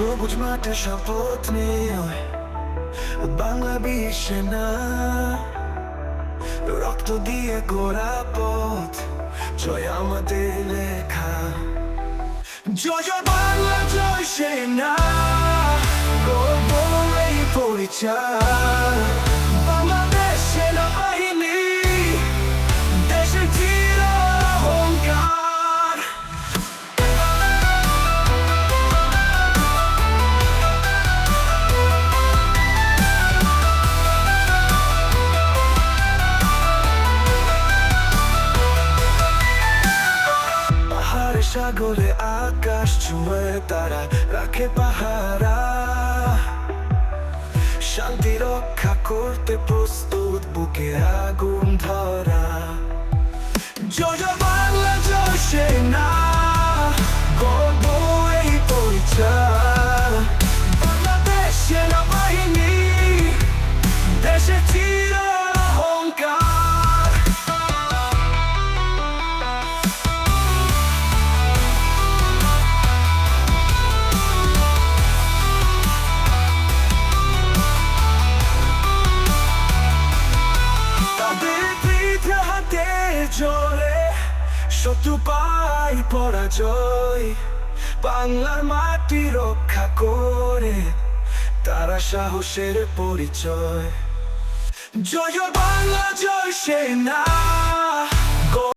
সবুজ মাঠে শপথ নিয়ে। বাংলা বিশ্বে না। রক্ত দিয়ে গোড়া পথ, জয় আমাদের লেখা। জয় বাংলা, জয় সেনা। গর্ব এই পরিচয়। সাগরে আকাশ ছুঁয়ে তারা রাখে পাহারা। শান্তি রক্ষা করতে প্রস্তুত বুকে আগুন ধরা। জোরে শত্রু পাই পরাজয়, বাংলার মাটি রক্ষা করে তারা সাহসের পরিচয়। জয় বাংলা, জয় সেনা।